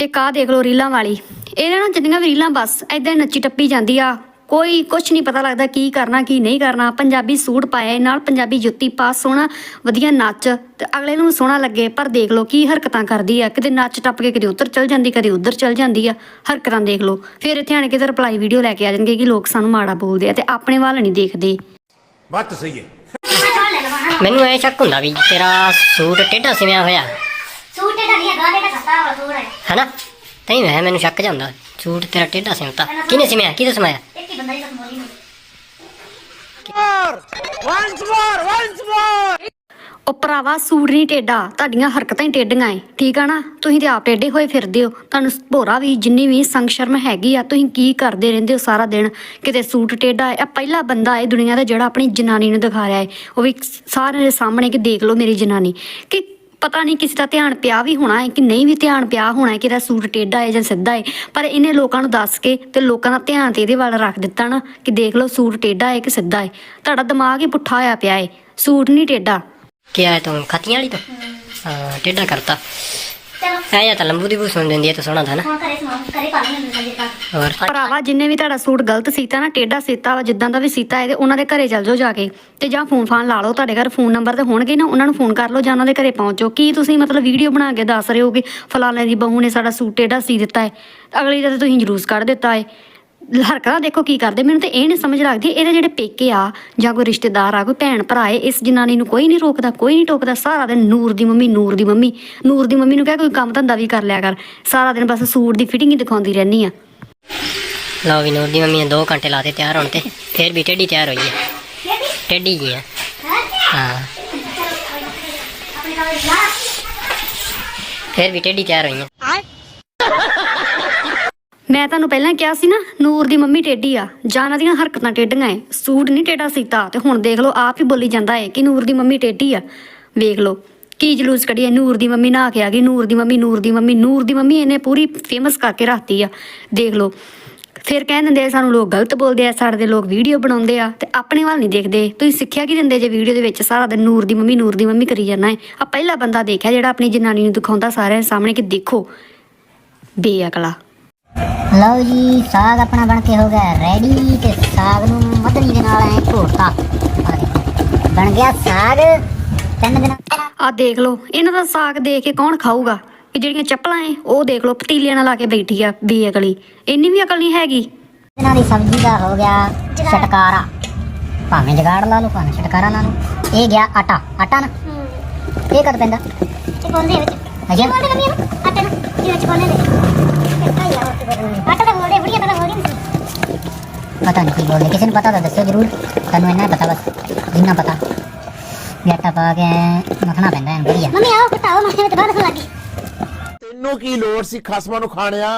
ਇੱਕ ਆਹ ਦੇਖ ਲਓ ਰੀਲਾਂ ਵਾਲੀ। ਇਹਨਾਂ ਨਾਲ ਜਿੰਨੀਆਂ ਵੀ ਰੀਲਾਂ ਬਸ ਐਦਾਂ ਨੱਚੀ ਟੱਪੀ ਜਾਂਦੀ ਆ। ਕੋਈ ਕੁਝ ਨਹੀਂ ਪਤਾ ਲੱਗਦਾ ਕੀ ਕਰਨਾ, ਕੀ ਨਹੀਂ ਕਰਨਾ। ਪੰਜਾਬੀ ਸੂਟ ਪਾਇਆ ਨਾਲ, ਪੰਜਾਬੀ ਜੁੱਤੀ ਪਾ, ਸੋਹਣਾ, ਵਧੀਆ ਨੱਚ। ਤੇ ਅਗਲੇ ਨੂੰ ਵੀ ਸੋਹਣਾ ਲੱਗੇ, ਪਰ ਦੇਖ ਲਓ ਕੀ ਹਰਕਤਾਂ ਕਰਦੀ ਆ। ਕਿਤੇ ਨੱਚ ਟੱਪ ਕੇ ਕਦੇ ਉੱਧਰ ਚਲ ਜਾਂਦੀ, ਕਦੇ ਉੱਧਰ ਚਲ ਜਾਂਦੀ ਆ। ਹਰਕਤਾਂ ਦੇਖ ਲਓ। ਫਿਰ ਇੱਥੇ ਆਣ ਕੇ ਤੇ ਰਿਪਲਾਈ ਵੀਡੀਓ ਲੈ ਕੇ ਆ ਜਾਣਗੇ ਕਿ ਲੋਕ ਸਾਨੂੰ ਮਾੜਾ ਬੋਲਦੇ ਆ ਤੇ ਆਪਣੇ ਵੱਲ ਨਹੀਂ ਦੇਖਦੇ। ਬਾਤ ਸਹੀ ਹੈ। ਮੈਨੂੰ ਐ ਸ਼ੱਕ ਹੁੰਦਾ ਵੀ ਤੇਰਾ ਸੂਟ ਟੇਢਾ ਸਿਵਿਆ ਹੋਇਆ। ਸੂਟ ਤੇ ਨਹੀਂ ਹੈਗਾ ਇਹਦਾ ਸੱਤਾ ਵਾਲਾ ਸੂਟ ਹੈ। ਹਨਾ? ਤਈ ਮੈਂ ਮੈਨੂੰ ਸ਼ੱਕ ਜਾਂਦਾ ਸੂਟ ਤੇਰਾ ਟੇਢਾ ਸਿਵਤਾ ਕਿਹਨੇ ਸਿਵਿਆ ਕਿਹਦੇ ਸਮਾਇਆ ਇੱਕ ਹੀ ਬੰਦਾ ਹੀ ਸਮੋਲੀ ਨੂੰ ਉਹ ਭਰਾਵਾ ਸੂਟ ਨਹੀਂ ਟੇਡਾ, ਤੁਹਾਡੀਆਂ ਹਰਕਤਾਂ ਹੀ ਟੇਡੀਆਂ ਏ, ਠੀਕ ਆ ਨਾ? ਤੁਸੀਂ ਤੇ ਆਪ ਟੇਡੇ ਹੋਏ ਫਿਰਦੇ ਹੋ। ਤੁਹਾਨੂੰ ਭੋਰਾ ਵੀ, ਜਿੰਨੀ ਵੀ ਸੰਗ ਸ਼ਰਮ ਹੈਗੀ ਆ, ਤੁਸੀਂ ਕੀ ਕਰਦੇ ਰਹਿੰਦੇ ਹੋ ਸਾਰਾ ਦਿਨ? ਕਿਤੇ ਸੂਟ ਟੇਡਾ ਇਹ ਪਹਿਲਾ ਬੰਦਾ ਏ ਦੁਨੀਆ ਦਾ ਜਿਹੜਾ ਆਪਣੀ ਜਨਾਨੀ ਨੂੰ ਦਿਖਾ ਰਿਹਾ ਏ। ਉਹ ਵੀ ਸਾਰਿਆਂ ਦੇ ਸਾਹਮਣੇ ਕਿ ਦੇਖ ਲਓ ਮੇਰੀ ਜਨਾਨੀ। ਕਿ ਪਤਾ ਨਹੀਂ ਕਿਸੇ ਦਾ ਧਿਆਨ ਪਿਆ ਵੀ ਹੋਣਾ ਹੈ ਕਿ ਨਹੀਂ ਵੀ ਧਿਆਨ ਪਿਆ ਹੋਣਾ ਹੈ ਕਿ ਇਹਦਾ ਸੂਟ ਟੇਢਾ ਹੈ ਜਾਂ ਸਿੱਧਾ ਹੈ ਪਰ ਇਹਨੇ ਲੋਕਾਂ ਨੂੰ ਦੱਸ ਕੇ ਤੇ ਲੋਕਾਂ ਦਾ ਧਿਆਨ ਤੇ ਇਹਦੇ ਵੱਲ ਰੱਖ ਦਿੱਤਾ ਨਾ, ਕਿ ਦੇਖ ਲਓ ਸੂਟ ਟੇਢਾ ਹੈ ਕਿ ਸਿੱਧਾ ਹੈ ਤੁਹਾਡਾ ਦਿਮਾਗ ਹੀ ਪੁੱਠਾ ਹੋਇਆ ਪਿਆ ਹੈ ਸੂਟ ਨਹੀਂ ਟੇਢਾ ਕੀ ਆਇਆ ਤੂੰ ਖਤੀਆਂ ਵਾਲੀ ਤੋਂ ਹਾਂ ਟੇਢਾ ਕਰਤਾ ਚਲੋ ਐ ਜਾਂ ਤਾਂ ਲੰਬੂ ਦੀ ਬੂ ਸੁਣ ਦਿੰਦੀ ਐ ਤਾਂ ਸੋਹਣਾ ਥਾ ਨਾ ਹੋਰ ਭਰਾਵਾ ਜਿੰਨੇ ਵੀ ਤੁਹਾਡਾ ਸੂਟ ਗਲਤ ਸੀਤਾ ਨਾ ਟੇਢਾ ਸੀਤਾ ਵਾ ਜਿੱਦਾਂ ਦਾ ਵੀ ਸੀਤਾ ਹੈ ਤੇ ਉਹਨਾਂ ਦੇ ਘਰੇ ਚੱਲ ਜਾਓ ਜਾ ਕੇ ਤੇ ਜਾਂ ਫੋਨ ਫਾਨ ਲਾ ਲਓ ਤੁਹਾਡੇ ਘਰ ਫੋਨ ਨੰਬਰ ਤੇ ਹੋਣਗੇ ਨਾ ਉਹਨਾਂ ਨੂੰ ਫੋਨ ਕਰ ਲਓ ਜਾਂ ਉਹਨਾਂ ਦੇ ਘਰੇ ਪਹੁੰਚੋ। ਕੀ ਤੁਸੀਂ ਮਤਲਬ ਵੀਡੀਓ ਬਣਾ ਕੇ ਦੱਸ ਰਹੇ ਹੋ ਕਿ ਫਲਾਣੇ ਦੀ ਬਹੂ ਨੇ ਸਾਡਾ ਸੂਟ ਟੇਢਾ ਸੀ ਦਿੱਤਾ ਹੈ। ਅਗਲੀ ਦਾ ਤਾਂ ਤੁਸੀਂ ਜਲੂਸ ਕੱਢ ਦਿੱਤਾ ਹੈ। ਹਰਕਤਾਂ ਦੇਖੋ ਕੀ ਕਰਦੇ, ਮੈਨੂੰ ਤੇ ਇਹ ਨਹੀਂ ਸਮਝ ਲੱਗਦੀ, ਇਹਦੇ ਜਿਹੜੇ ਪੇਕੇ ਆ, ਜਾਂ ਕੋਈ ਰਿਸ਼ਤੇਦਾਰ ਆ, ਕੋਈ ਭੈਣ ਭਰਾ ਏ, ਇਸ ਜਨਾਨੀ ਨੂੰ ਕੋਈ ਨਹੀਂ ਰੋਕਦਾ, ਕੋਈ ਨਹੀਂ ਟੋਕਦਾ, ਸਾਰਾ ਦਿਨ ਨੂਰ ਦੀ ਮੰਮੀ, ਨੂਰ ਦੀ ਮੰਮੀ, ਨੂਰ ਦੀ ਮੰਮੀ ਨੂੰ ਕਹਿ ਕੋਈ ਕੰਮ ਧੰਦਾ ਵੀ ਕਰ ਲਿਆ ਕਰ, ਸਾਰਾ ਦਿਨ ਬਸ ਸੂਟ ਦੀ ਫਿਟਿੰਗ ਹੀ ਦਿਖਾਉਂਦੀ ਰਹਿੰਦੀ ਆ। ਲਓ ਵੀ ਨੂਰ ਦੀ ਮੰਮੀ ਨੇ 2 ਘੰਟੇ ਲਾਤੇ ਤਿਆਰ ਹੋਣ ਤੇ, ਫੇਰ ਵੀ ਟੇਢੀ ਤਿਆਰ ਹੋਈ ਹੈ ਟੇਢੀ ਜੀ ਹੈ ਹਾਂ। ਫੇਰ ਵੀ ਟੇਢੀ ਤਿਆਰ ਹੋਈ ਹੈ ਮੈਂ ਤੁਹਾਨੂੰ ਪਹਿਲਾਂ ਕਿਹਾ ਸੀ ਨਾ, ਨੂਰ ਦੀ ਮੰਮੀ ਟੇਢੀ ਆ। ਜਾਂ ਉਹਨਾਂ ਦੀਆਂ ਹਰਕਤਾਂ ਟੇਢੀਆਂ ਏ ਸੂਟ ਨਹੀਂ ਟੇਢਾ ਸੀਤਾ। ਤੇ ਹੁਣ ਦੇਖ ਲਓ, ਆਪ ਹੀ ਬੋਲੀ ਜਾਂਦਾ ਏ ਕਿ ਨੂਰ ਦੀ ਮੰਮੀ ਟੇਢੀ ਆ। ਵੇਖ ਲਓ, ਕੀ ਜਲੂਸ ਕੱਢਿਆ ਨੂਰ ਦੀ ਮੰਮੀ ਨਹਾ ਕੇ ਆ ਗਈ, ਨੂਰ ਦੀ ਮੰਮੀ, ਨੂਰ ਦੀ ਮੰਮੀ, ਨੂਰ ਦੀ ਮੰਮੀ ਇਹਨੇ ਪੂਰੀ ਫੇਮਸ ਕਰਕੇ ਰੱਖਤੀ ਆ। ਦੇਖ ਲਓ, ਫਿਰ ਕਹਿ ਦਿੰਦੇ ਆ, ਸਾਨੂੰ ਲੋਕ ਗਲਤ ਬੋਲਦੇ ਆ, ਸਾਡੇ ਦੇ ਲੋਕ ਵੀਡੀਓ ਬਣਾਉਂਦੇ ਆ। ਤੇ ਆਪਣੇ ਵੱਲ ਨਹੀਂ ਦੇਖਦੇ। ਤੁਸੀਂ ਸਿੱਖਿਆ ਕੀ ਦਿੰਦੇ ਜੇ ਵੀਡੀਓ ਦੇ ਵਿੱਚ? ਸਾਰਾ ਦਿਨ ਨੂਰ ਦੀ ਮੰਮੀ, ਨੂਰ ਦੀ ਮੰਮੀ ਕਰੀ ਜਾਂਦਾ ਏ ਆ ਪਹਿਲਾ ਬੰਦਾ ਦੇਖਿਆ ਜਿਹੜਾ ਆਪਣੀ ਜਨਾਨੀ ਨੂੰ ਦਿਖਾਉਂਦਾ ਸਾਰਿਆਂ ਦੇ ਸਾਹਮਣੇ ਕਿ ਦੇਖੋ, ਬੇਅਕਲਾ। ਲਓ ਜੀ ਸਾਗ ਆਪਣਾ ਬਣ ਕੇ ਹੋ ਗਿਆ ਰੈਡੀ ਤੇ ਸਾਗ ਨੂੰ ਮਧਰੀ ਦੇ ਨਾਲ ਐ ਘੋਟਤਾ। ਬਣ ਗਿਆ ਸਾਗ। ਤਿੰਨ ਦਿਨ ਆ ਦੇਖ ਲਓ ਇਹਨਾਂ ਦਾ ਸਾਗ ਦੇਖ ਕੇ ਕੌਣ ਖਾਊਗਾ? ਇਹ ਜਿਹੜੀਆਂ ਚੱਪਲਾਂ ਏ ਉਹ ਦੇਖ ਲਓ ਪਤੀਲੀਆਂ ਨਾਲ ਲਾ ਕੇ ਬੈਠੀ ਆ ਬੇਅਕਲੀ ਇੰਨੀ ਵੀ ਅਕਲ ਨਹੀਂ ਹੈਗੀ। ਦਿਨਾਂ ਦੀ ਸਬਜ਼ੀ ਦਾ ਹੋ ਗਿਆ ਛਟਕਾਰਾ। ਭਾਵੇਂ ਜਗਾੜ ਲਾ ਲਓ ਭਾਵੇਂ ਛਟਕਾਰਾ ਲਾ ਲਓ। ਇਹ ਗਿਆ ਆਟਾ। ਆਟਾ ਨਾ। ਇਹ ਕਦ ਪੈਂਦਾ? ਪਾਉਂਦੇ ਵਿੱਚ। ਅਜੇ। ਪਤਾ ਨਹੀਂ ਕੀ ਬੋਲਦੇ ਕਿਸੇ ਨੂੰ ਪਤਾ ਤਾਂ ਦੱਸੋ ਜਰੂਰ ਤੁਹਾਨੂੰ ਇੰਨਾ ਹੀ ਪਤਾ ਬਸ ਜਿੰਨਾ ਪਤਾ। ਵੀ ਆਟਾ ਪਾ ਕੇ ਮੱਖਣਾ ਪੈਂਦਾ ਹੈ ਵਧੀਆ। ਮੰਮੀ ਆਓ ਘਟਾਓ ਮੈਂ ਤੇ ਬਾਹਰ ਲੱਗੀ। ਤੈਨੂੰ ਕੀ ਲੋੜ ਸੀ ਖਸਮਾਂ ਨੂੰ ਖਾਣਿਆ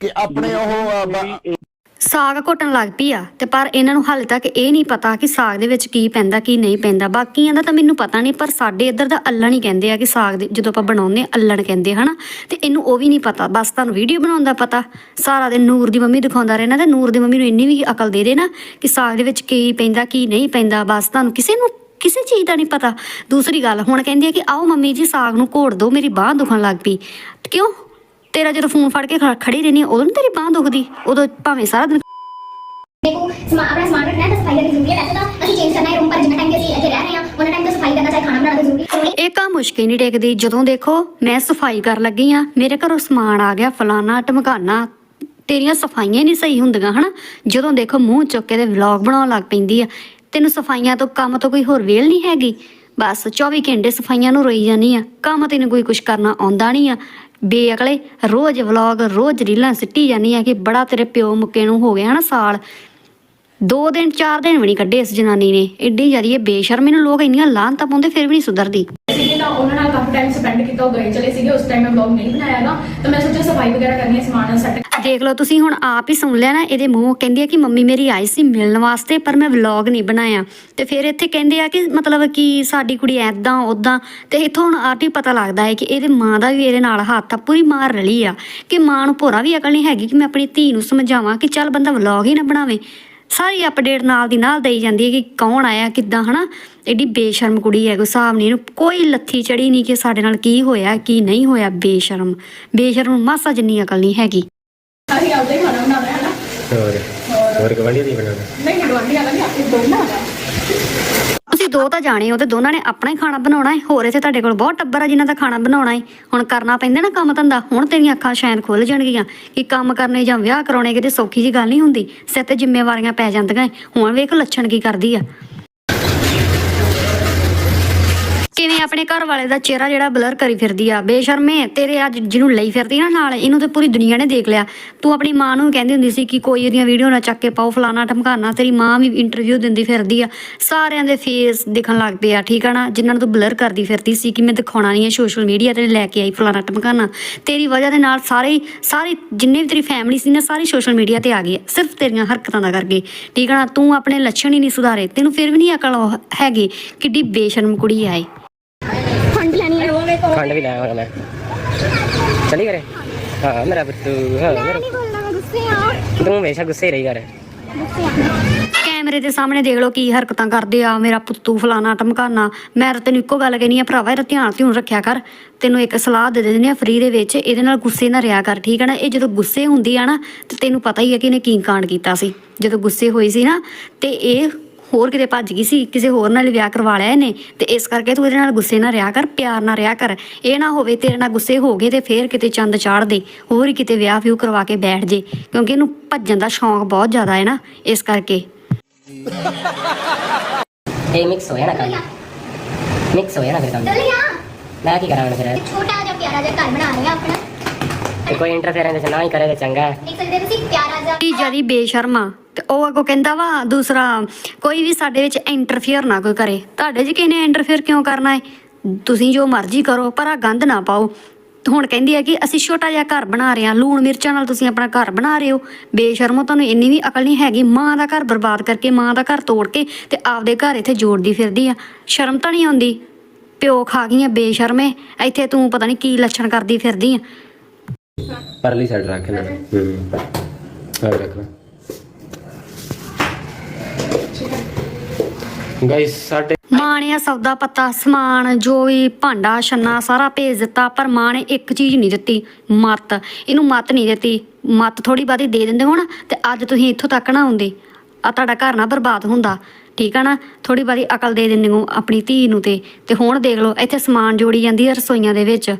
ਕਿ ਆਪਣੇ ਉਹ ਬ- ਸਾਗ ਘੁੱਟਣ ਲੱਗ ਪਈ ਆ ਤੇ ਪਰ ਇਹਨਾਂ ਨੂੰ ਹਾਲੇ ਤੱਕ ਇਹ ਨਹੀਂ ਪਤਾ ਕਿ ਸਾਗ ਦੇ ਵਿੱਚ ਕੀ ਪੈਂਦਾ ਕੀ ਨਹੀਂ ਪੈਂਦਾ। ਬਾਕੀਆਂ ਦਾ ਤਾਂ ਮੈਨੂੰ ਪਤਾ ਨਹੀਂ ਪਰ ਸਾਡੇ ਇੱਧਰ ਦਾ ਅੱਲਣ ਹੀ ਕਹਿੰਦੇ ਆ ਕਿ ਸਾਗ ਦੇ ਜਦੋਂ ਆਪਾਂ ਬਣਾਉਂਦੇ ਆ ਅੱਲਣ ਕਹਿੰਦੇ ਆ, ਹਨਾ? ਤੇ ਇਹਨੂੰ ਉਹ ਵੀ ਨਹੀਂ ਪਤਾ। ਬਸ ਤੁਹਾਨੂੰ ਵੀਡੀਓ ਬਣਾਉਣ ਦਾ ਪਤਾ। ਸਾਰਾ ਦਿਨ ਨੂਰ ਦੀ ਮੰਮੀ ਦਿਖਾਉਂਦਾ ਰਹਿਣਾ ਤੇ ਨੂਰ ਦੀ ਮੰਮੀ ਨੂੰ ਇੰਨੀ ਵੀ ਅਕਲ ਦੇ ਦੇ ਨਾ ਕਿ ਸਾਗ ਦੇ ਵਿੱਚ ਕੀ ਪੈਂਦਾ ਕੀ ਨਹੀਂ ਪੈਂਦਾ। ਬਸ ਤੁਹਾਨੂੰ ਕਿਸੇ ਨੂੰ ਕਿਸੇ ਚੀਜ਼ ਦਾ ਨਹੀਂ ਪਤਾ। ਦੂਸਰੀ ਗੱਲ ਹੁਣ ਕਹਿੰਦੀ ਆ ਕਿ ਆਓ ਮੰਮੀ ਜੀ ਸਾਗ ਨੂੰ ਘੋੜ ਦਿਓ ਮੇਰੀ ਬਾਹ ਦੁਖਣ ਲੱਗ ਪਈ। ਕਿਉਂ? ਤੇਰਾ ਜਦੋਂ ਫੋਨ ਫੜ ਕੇ ਖੜੀ ਰਹਿੰਦੀ ਆ, ਉਦੋਂ ਨੀ ਤੇਰੀ ਬਾਹ ਦੁਖਦੀ? ਉਦੋਂ ਭਾਵੇਂ ਸਾਰਾ ਦਿਨ ਦੇਖੋ ਸਮਾ ਆਪਣਾ ਸਮਾਨ ਰੱਖਣਾ ਹੈ ਤਾਂ ਸਫ਼ਾਈ ਕਰਨੀ ਜ਼ਰੂਰੀ ਹੈ ਵੈਸੇ ਤਾਂ ਅਸੀਂ ਚੇਂਜ ਕਰਨਾ ਹੈ ਰੂਮ ਪਰ ਜਿੰਨਾ ਟਾਈਮ ਅਸੀਂ ਇੱਥੇ ਰਹਿ ਰਹੇ ਹਾਂ ਉਹਨਾਂ ਟਾਈਮ ਤਾਂ ਸਫ਼ਾਈ ਕਰਨਾ ਚਾਹੇ ਖਾਣਾ ਬਣਾਉਣਾ ਤਾਂ ਜ਼ਰੂਰੀ ਹੈ ਇਹ ਕੰਮ ਮੁਸ਼ਕਿਲ ਨਹੀਂ ਟੇਕਦੀ। ਜਦੋਂ ਦੇਖੋ ਮੈਂ ਸਫ਼ਾਈ ਕਰਨ ਲੱਗੀ ਆ ਮੇਰੇ ਘਰੋਂ ਸਮਾਨ ਆ ਗਿਆ ਫਲਾਨਾ ਟਮਕਾਨਾ ਤੇਰੀਆਂ ਸਫਾਈਆਂ ਨਹੀਂ ਸਹੀ ਹੁੰਦੀਆਂ ਹਨਾ? ਜਦੋਂ ਦੇਖੋ ਮੂੰਹ ਚੁੱਕ ਕੇ ਤੇ ਵਲੌਗ ਬਣਾਉਣ ਲੱਗ ਪੈਂਦੀ ਆ ਤੈਨੂੰ ਸਫਾਈਆਂ ਤੋਂ ਕੰਮ ਤੋਂ ਕੋਈ ਹੋਰ ਵੇਲ ਨਹੀਂ ਹੈਗੀ? ਬਸ 24 ਘੰਟੇ ਸਫਾਈਆਂ ਨੂੰ ਰੋਈ ਜਾਨੀ ਆ। ਕੰਮ ਤੈਨੂੰ ਕੋਈ ਕੁਝ ਕਰਨਾ ਆਉਂਦਾ ਨਹੀਂ ਆ। ਬੇਅਕਲੇ, ਰੋਜ਼ ਵਲੌਗ ਰੋਜ਼ ਰੀਲਾਂ ਸਿੱਟੀ ਜਾਂਦੀ ਆ ਕਿ ਬੜਾ ਤੇਰੇ ਪਿਓ ਮੁੱਕੇ ਨੂੰ ਹੋ ਗਿਆ ਹਨਾ ਸਾਲ। ਦੋ ਦਿਨ, ਚਾਰ ਦਿਨ ਵੀ ਨਹੀਂ ਕੱਢੇ ਇਸ ਜਨਾਨੀ ਨੇ। ਐਡੀ ਜ਼ਿਆਦੀ ਇਹ ਬੇਸ਼ਰਮ ਇਹਨੂੰ ਲੋਕ ਇੰਨੀਆਂ ਲਾਹਨ ਤਾਂ ਪਾਉਂਦੇ, ਫਿਰ ਵੀ ਨਹੀਂ ਸੁਧਰਦੀ। ਸੀਗੇ ਤਾਂ ਉਹਨਾਂ ਨਾਲ ਕਾਫੀ ਟਾਈਮ ਸਪੈਂਡ ਕੀਤਾ, ਉਹ ਗਏ ਚਲੇ ਸੀਗੇ, ਉਸ ਟਾਈਮ ਮੈਂ ਵਲੌਗ ਨਹੀਂ ਬਣਾਇਆ ਨਾ ਤਾਂ ਮੈਂ ਸੋਚਿਆ ਸਫ਼ਾਈ ਵਗੈਰਾ ਕਰਨੀ ਹੈ, ਸਮਾਨ ਸੈੱਟ ਦੇਖ ਲਓ, ਤੁਸੀਂ ਹੁਣ ਆਪ ਹੀ ਸੁਣ ਲਿਆ ਨਾ, ਇਹਦੇ ਮੂੰਹ ਕਹਿੰਦੀ ਆ ਕਿ ਮੰਮੀ ਮੇਰੀ ਆਈ ਸੀ ਮਿਲਣ ਵਾਸਤੇ, ਪਰ ਮੈਂ ਵਲੌਗ ਨਹੀਂ ਬਣਾਇਆ। ਤੇ ਫਿਰ ਇੱਥੇ ਕਹਿੰਦੇ ਆ ਕਿ ਮਤਲਬ ਕਿ ਸਾਡੀ ਕੁੜੀ ਐਦਾਂ ਉਦਾਂ ਤੇ ਇੱਥੋਂ ਹੁਣ ਆਪ ਹੀ ਪਤਾ ਲੱਗਦਾ ਹੈ ਕਿ ਇਹਦੇ ਮਾਂ ਦਾ ਵੀ ਇਹਦੇ ਨਾਲ ਹੱਥ ਆ, ਪੂਰੀ ਮਾਰ ਰਲੀ ਆ, ਕਿ ਮਾਂ ਨੂੰ ਭੋਰਾ ਵੀ ਅਕਲ ਨਹੀਂ ਹੈਗੀ ਕਿ ਮੈਂ ਆਪਣੀ ਧੀ ਨੂੰ ਸਮਝਾਵਾਂ ਕਿ ਚੱਲ ਬੰਦਾ ਵਲੌਗ ਹੀ ਨਾ ਬਣਾਵੇ। ਸਾਰੀ ਅਪਡੇਟ ਨਾਲ ਦੀ ਨਾਲ ਦਈ ਜਾਂਦੀ ਹੈ ਕਿ ਕੌਣ ਆਇਆ, ਕਿੱਦਾਂ, ਹਨਾ? ਐਡੀ ਬੇਸ਼ਰਮ ਕੁੜੀ ਹੈ, ਕੋਈ ਹਿਸਾਬ ਨਹੀਂ ਇਹਨੂੰ, ਕੋਈ ਲੱਥੀ ਚੜੀ ਨਹੀਂ ਕਿ ਸਾਡੇ ਨਾਲ ਕੀ ਹੋਇਆ, ਕੀ ਨਹੀਂ ਹੋਇਆ, ਬੇਸ਼ਰਮ। ਬੇਸ਼ਰਮ ਮਾਸਾ ਜਿੰਨੀ ਅਕਲ ਨਹੀਂ ਹੈਗੀ। ਅਸੀਂ ਆਪਦਾ ਖਾਣਾ ਬਣਾਉਣਾ ਹੈ ਨਾ। ਹੋਰ ਹੋਰ ਗਵਾਂਢੀਆਂ ਦੀ ਬਣਾਉਣਾ? ਨਹੀਂ ਗਵਾਂਢੀ ਵਾਲਾ ਨਹੀਂ ਆਪਣੇ ਦੋਨਾਂ ਦਾ। ਤੁਸੀਂ ਦੋ ਤਾਂ ਜਾਣੇ ਹੋ ਤੇ ਦੋਨਾਂ ਨੇ ਆਪਣਾ ਹੀ ਖਾਣਾ ਬਣਾਉਣਾ ਹੈ। ਹੋਰ ਇੱਥੇ ਤੁਹਾਡੇ ਕੋਲ ਬਹੁਤ ਟੱਬਰ ਆ ਜਿਨ੍ਹਾਂ ਦਾ ਖਾਣਾ ਬਣਾਉਣਾ ਹੈ। ਹੁਣ ਕਰਨਾ ਪੈਂਦਾ ਨਾ ਕੰਮ ਧੰਦਾ। ਹੁਣ ਤੇਰੀਆਂ ਅੱਖਾਂ ਸ਼ਾਇਦ ਖੁੱਲ ਜਾਣਗੀਆਂ ਕਿ ਕੰਮ ਕਰਨੇ ਜਾਂ ਵਿਆਹ ਕਰਾਉਣੇ ਕਿਤੇ ਸੌਖੀ ਜੀ ਗੱਲ ਨਹੀਂ ਹੁੰਦੀ। ਸਿਰ ਤੇ ਜ਼ਿੰਮੇਵਾਰੀਆਂ ਪੈ ਜਾਂਦੀਆਂ ਏ। ਹੁਣ ਵੇਖ ਲੱਛਣ ਕੀ ਕਰਦੀ ਆ। ਕਿਵੇਂ ਆਪਣੇ ਘਰ ਵਾਲੇ ਦਾ ਚਿਹਰਾ ਜਿਹੜਾ ਬਲਰ ਕਰੀ ਫਿਰਦੀ ਆ, ਬੇਸ਼ਰਮੇ ਤੇਰੇ ਅੱਜ ਜਿਹਨੂੰ ਲਈ ਫਿਰਦੀ ਨਾ ਨਾਲ, ਇਹਨੂੰ ਤੇ ਪੂਰੀ ਦੁਨੀਆ ਨੇ ਦੇਖ ਲਿਆ। ਤੂੰ ਆਪਣੀ ਮਾਂ ਨੂੰ ਕਹਿੰਦੀ ਹੁੰਦੀ ਸੀ ਕਿ ਕੋਈ ਇਹਦੀਆਂ ਵੀਡੀਓ ਨਾ ਚੱਕ ਕੇ ਪਾਓ, ਫਲਾਣਾ ਢਮਕਾਣਾ ਤੇਰੀ ਮਾਂ ਵੀ ਇੰਟਰਵਿਊ ਦਿੰਦੀ ਫਿਰਦੀ ਆ। ਸਾਰਿਆਂ ਦੇ ਫੇਸ ਦਿਖਣ ਲੱਗ ਪਏ ਆ, ਠੀਕ ਆ ਨਾ? ਜਿਨ੍ਹਾਂ ਨੂੰ ਤੂੰ ਬਲਰ ਕਰਦੀ ਫਿਰਦੀ ਸੀ ਕਿ ਮੈਂ ਦਿਖਾਉਣਾ ਨਹੀਂ ਹੈ ਸੋਸ਼ਲ ਮੀਡੀਆ ਤੇ ਲੈ ਕੇ ਆਈ ਫਲਾਣਾ ਢਮਕਾਣਾ ਤੇਰੀ ਵਜ੍ਹਾ ਦੇ ਨਾਲ ਸਾਰੇ ਸਾਰੇ ਜਿੰਨੇ ਵੀ ਤੇਰੀ ਫੈਮਿਲੀ ਸੀ ਨਾ, ਸਾਰੀ ਸੋਸ਼ਲ ਮੀਡੀਆ ਤੇ ਆ ਗਈ ਸਿਰਫ ਤੇਰੀਆਂ ਹਰਕਤਾਂ ਦਾ ਕਰਕੇ। ਠੀਕ ਆ ਨਾ? ਤੂੰ ਆਪਣੇ ਲੱਛਣ ਹੀ ਨਹੀਂ ਸੁਧਾਰੇ, ਤੈਨੂੰ ਫਿਰ ਵੀ ਨਹੀਂ ਅਕਲ ਉਹ ਹੈਗੀ ਕਿੱਡੀ ਬੇਸ਼ਰਮ ਕੁੜੀ ਆਏ ਫੰਡ ਖੰਡ ਵੀ ਲਾਇਆ ਹੋਇਆ ਮੈਂ ਚਲੀ ਕਰੇ ਹਾਂ ਮੇਰਾ ਬੱਤੂ ਹਾਂ ਮੇਰਾ ਤੂੰ ਹਮੇਸ਼ਾ ਗੁੱਸੇ ਰਹੀ ਕਰ ਕੈਮਰੇ ਦੇ ਸਾਹਮਣੇ ਦੇਖ ਲਓ ਕੀ ਹਰਕਤਾਂ ਕਰਦੇ ਆ ਮੇਰਾ ਪੁੱਤੂ ਫਲਾਣਾ ਟਮਕਾਨਾ ਮੈਂ ਤਾਂ ਤੈਨੂੰ ਇੱਕੋ ਗੱਲ ਕਹਿਣੀ ਆ ਭਰਾਵਾ ਇਹਦਾ ਧਿਆਨ ਧਿਉਨ ਰੱਖਿਆ ਕਰ ਤੈਨੂੰ ਇੱਕ ਸਲਾਹ ਦੇ ਦਿੰਦੇ ਆ ਫ੍ਰੀ ਦੇ ਵਿੱਚ ਇਹਦੇ ਨਾਲ ਗੁੱਸੇ ਨਾ ਰਿਆ ਕਰ ਠੀਕ ਹੈ ਨਾ ਇਹ ਜਦੋਂ ਗੁੱਸੇ ਹੁੰਦੀ ਆ ਨਾ ਤੇ ਤੈਨੂੰ ਪਤਾ ਹੀ ਹੈ ਕਿ ਇਹਨੇ ਕੀ ਕਾਂਡ ਕੀਤਾ ਸੀ ਜਦੋਂ ਗੁੱਸੇ ਹੋਈ ਸੀ ਨਾ ਤੇ ਇਹ ਹੋਰ ਕਿਤੇ ਭੱਜ ਗਈ ਸੀ ਕਿਸੇ ਹੋਰ ਨਾਲ ਵਿਆਹ ਕਰਵਾ ਲਿਆ ਇਹਨੇ ਤੇ ਇਸ ਕਰਕੇ ਤੂੰ ਇਹਦੇ ਨਾਲ ਗੁੱਸੇ ਨਾ ਰਿਆ ਕਰ ਪਿਆਰ ਨਾਲ ਰਿਆ ਕਰ। ਇਹ ਨਾ ਹੋਵੇ ਤੇਰੇ ਨਾਲ ਗੁੱਸੇ ਹੋ ਗਏ ਤੇ ਫੇਰ ਕਿਤੇ ਚੰਦ ਚਾੜ ਦੇ ਹੋਰ ਹੀ ਕਿਤੇ ਵਿਆਹ ਵਿਊ ਕਰਵਾ ਕੇ ਬੈਠ ਜੇ ਕਿਉਂਕਿ ਇਹਨੂੰ ਭੱਜਣ ਦਾ ਸ਼ੌਂਕ ਬਹੁਤ ਜ਼ਿਆਦਾ ਹੈ ਨਾ ਇਸ ਕਰਕੇ। ਇਹ ਮਿਕਸ ਹੋਇਆ ਨਾ ਕੰਮ। ਮਿਕਸ ਹੋਇਆ ਨਾ ਫਿਰ ਕੰਮ। ਮੈਂ ਕੀ ਕਰਾਂ ਹੁਣ ਫਿਰ ਛੋਟਾ ਜਿਹਾ ਪਿਆਰਾ ਜਿਹਾ ਘਰ ਬਣਾ ਰਹੇ ਆ ਆਪਣਾ। ਤੇ ਕੋਈ ਇੰਟਰਫੇਰੈਂਸ ਨਾ ਹੀ ਕਰੇ ਤੇ ਚੰਗਾ ਹੈ। ਹੋ ਤੁਸੀਂ ਪਿਆਰਾ ਜਿਹਾ ਜਦੀ ਬੇਸ਼ਰਮਾ ਤੇ ਉਹ ਅੱਗੋਂ ਕਹਿੰਦਾ ਵਾ, ਦੂਸਰਾ, ਕੋਈ ਵੀ ਸਾਡੇ ਵਿੱਚ ਇੰਟਰਫੇਅਰ ਨਾ ਕੋਈ ਕਰੇ। ਤੁਹਾਡੇ 'ਚ ਕਿਹਨੇ ਇੰਟਰਫੇਅਰ ਕਿਉਂ ਕਰਨਾ ਹੈ ਤੁਸੀਂ ਜੋ ਮਰਜ਼ੀ ਕਰੋ, ਪਰ ਆ ਗੰਦ ਨਾ ਪਾਓ। ਹੁਣ ਕਹਿੰਦੀ ਹੈ ਕਿ ਅਸੀਂ ਛੋਟਾ ਜਿਹਾ ਘਰ ਬਣਾ ਰਹੇ ਹਾਂ। ਲੂਣ ਮਿਰਚਾਂ ਨਾਲ ਤੁਸੀਂ ਆਪਣਾ ਘਰ ਬਣਾ ਰਹੇ ਹੋ। ਬੇਸ਼ਰਮੋ ਤੁਹਾਨੂੰ ਇੰਨੀ ਵੀ ਅਕਲ ਨਹੀਂ ਹੈਗੀ। ਮਾਂ ਦਾ ਘਰ ਬਰਬਾਦ ਕਰਕੇ, ਮਾਂ ਦਾ ਘਰ ਤੋੜ ਕੇ ਤੇ ਆਪਦੇ ਘਰ ਇੱਥੇ ਜੋੜਦੀ ਫਿਰਦੀ ਆ। ਸ਼ਰਮ ਤਾਂ ਨਹੀਂ ਆਉਂਦੀ? ਪਿਓ ਖਾ ਗਈਆਂ ਬੇਸ਼ਰਮੇ ਇੱਥੇ ਤੂੰ ਪਤਾ ਨਹੀਂ ਕੀ ਲੱਛਣ ਕਰਦੀ ਫਿਰਦੀ ਆ। ਪਰਲੀ ਸਾਈਡ ਰੱਖ ਲੈ ਹੂੰ। ਰੱਖ ਲੈ। ਗਾਇਸ, ਸਾਡੇ ਮਾਂ ਨੇ ਆ ਸੌਦਾ ਪੱਤਾ, ਸਮਾਨ, ਜੋ ਵੀ ਭਾਂਡਾ, ਛੰਨਾ, ਸਾਰਾ ਭੇਜ ਦਿੱਤਾ, ਪਰ ਮਾਂ ਨੇ ਇੱਕ ਚੀਜ਼ ਨਹੀਂ ਦਿੱਤੀ, ਮੱਤ। ਇਹਨੂੰ ਮੱਤ ਨਹੀਂ ਦਿੱਤੀ। ਮੱਤ ਥੋੜੀ ਬਾਦੀ ਦੇ ਦਿੰਦੇ ਹੋਣ ਤੇ ਅੱਜ ਤੁਸੀਂ ਇੱਥੋਂ ਤੱਕ ਨਾ ਆਉਂਦੇ। ਆ ਤੁਹਾਡਾ ਘਰ ਨਾ ਬਰਬਾਦ ਹੁੰਦਾ। ਠੀਕ ਆ ਨਾ? ਥੋੜੀ ਬਾਦੀ ਅਕਲ ਦੇ ਦਿੰਦੇ ਹੋ ਆਪਣੀ ਧੀ ਨੂੰ ਤੇ। ਤੇ ਹੁਣ ਦੇਖ ਲਓ, ਇੱਥੇ ਸਮਾਨ ਜੋੜੀ ਜਾਂਦੀ ਹੈ ਰਸੋਈਆਂ ਦੇ ਵਿੱਚ।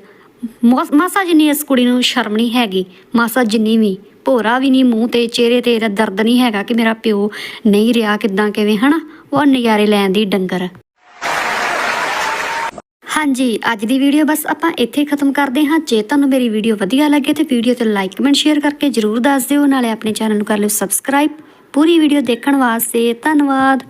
ਮੋਸ- ਮਾਸਾ ਜਿੰਨੀ ਇਸ ਕੁੜੀ ਨੂੰ ਸ਼ਰਮ ਨਹੀਂ ਹੈਗੀ, ਮਾਸਾ ਜਿੰਨੀ ਵੀ। ਭੋਰਾ ਵੀ ਨਹੀਂ, ਮੂੰਹ ਤੇ ਚਿਹਰੇ ਤੇ ਇਹਦਾ ਦਰਦ ਨਹੀਂ ਹੈਗਾ ਕਿ ਮੇਰਾ ਪਿਓ ਨਹੀਂ ਰਿਹਾ ਕਿਦਾਂ ਕਿਵੇਂ, ਹਨਾ? ਉਹ ਨਜ਼ਾਰੇ ਲੈਣ ਦੀ ਡੰਗਰ। ਹਾਂਜੀ, ਅੱਜ ਦੀ ਵੀਡੀਓ ਬਸ ਆਪਾਂ ਇੱਥੇ ਖਤਮ ਕਰਦੇ ਹਾਂ। ਜੇ ਤੁਹਾਨੂੰ ਮੇਰੀ ਵੀਡੀਓ ਵਧੀਆ ਲੱਗੇ ਤੇ ਵੀਡੀਓ ਤੇ ਲਾਈਕ ਕਮੈਂਟ ਸ਼ੇਅਰ ਕਰਕੇ ਜਰੂਰ ਦੱਸ ਦਿਓ। ਨਾਲੇ ਆਪਣੇ ਚੈਨਲ ਨੂੰ ਕਰ ਲਿਓ ਸਬਸਕ੍ਰਾਈਬ ਪੂਰੀ ਵੀਡੀਓ ਦੇਖਣ ਵਾਸਤੇ ਧੰਨਵਾਦ।